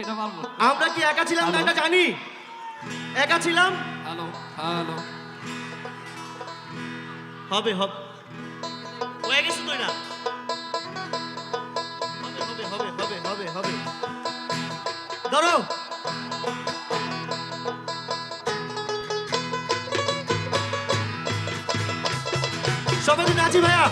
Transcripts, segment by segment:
এটা পারব আমরা কি একা ছিলাম না এটা জানি। একা ছিলাম? হ্যালো হ্যালো হবে হবে। হয়ে গেছে তো না হবে হবে হবে হবে হবে হবে। ধরো। সবাই আছি ভাইয়া।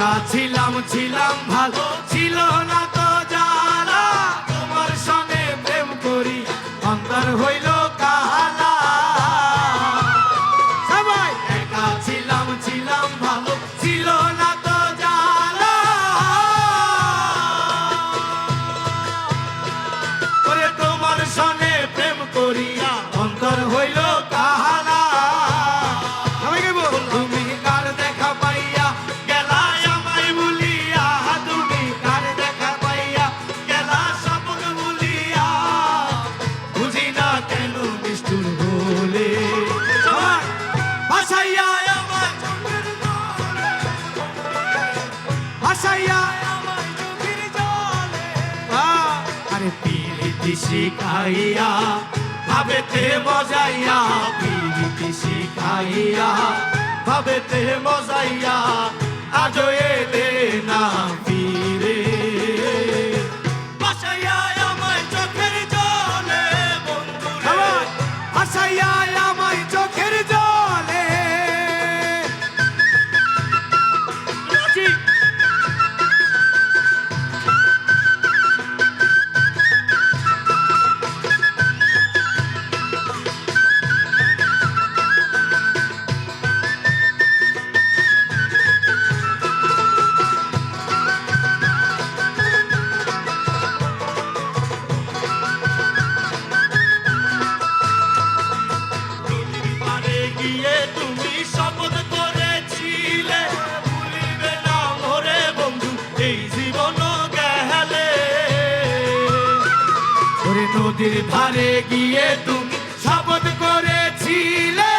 একা ছিলাম ছিলাম ভালো। ছিল না তো জালা তোমার সঙ্গে প্রেম করি, অন্তর হইল সবাই ছিলাম ভালো। ছিল না তো তোমার প্রেম করিয়া পিরিতি শিখাইয়া ভাবেতে মজাইয়া পিরিতি শিখাইয়া ভাবেতে মজাইয়া আজ এলে না নদীর ধারে গিয়ে তুমি শপথ করেছিলে।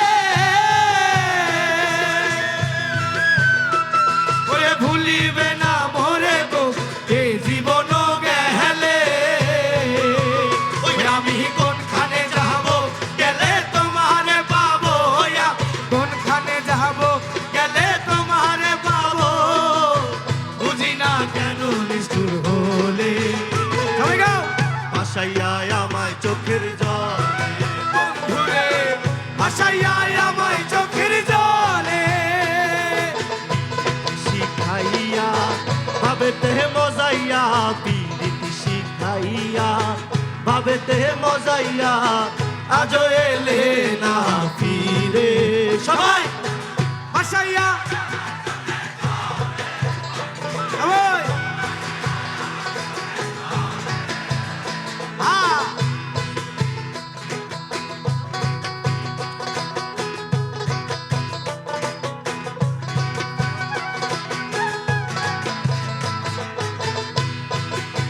ভুলিবে না মোরে গো এই জীবন গেলে। আমি কোনখানে যাব, গেলে তোমারে পাবো কোনখানে যাব, গেলে তোমারে পাবো। বুঝি না কেন ভাবেতে মজাইয়া আজ এলে না ফিরে। সবাই ভাসাইয়া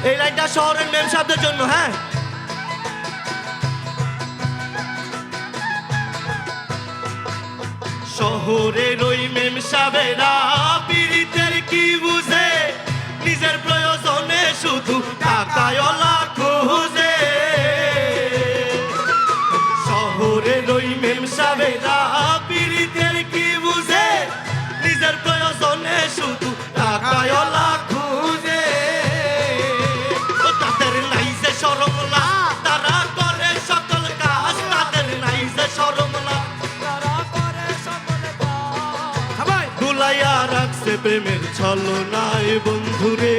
এই লাইনটা শহরের মেম সাহেবদের জন্য হ্যাঁ? শহরের ওই মেম সাবেরা, পীড়িতের কি বুঝে? নিজের প্রয়োজনে শুধু টাকায় খুঁজে। শহরের ওই মেম সাবেরা দুলাইয়া রাখছে প্রেমের ছলনায় বন্ধুরে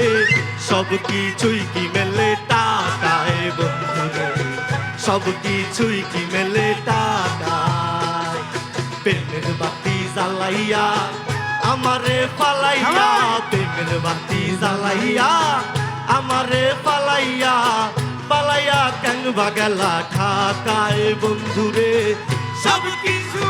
সব কিছুই কি মেলে টাকায় বন্ধুরে? সব কিছুই কি মেলে টাকায়? প্রেমের বাতি জ্বালাইয়া আমারে পালাইয়া প্রেমের বাতি জ্বালাইয়া আমারে পালাইয়া পালাইয়া কেন বাগেলা ঢাকায় বন্ধুরে? সব কিছু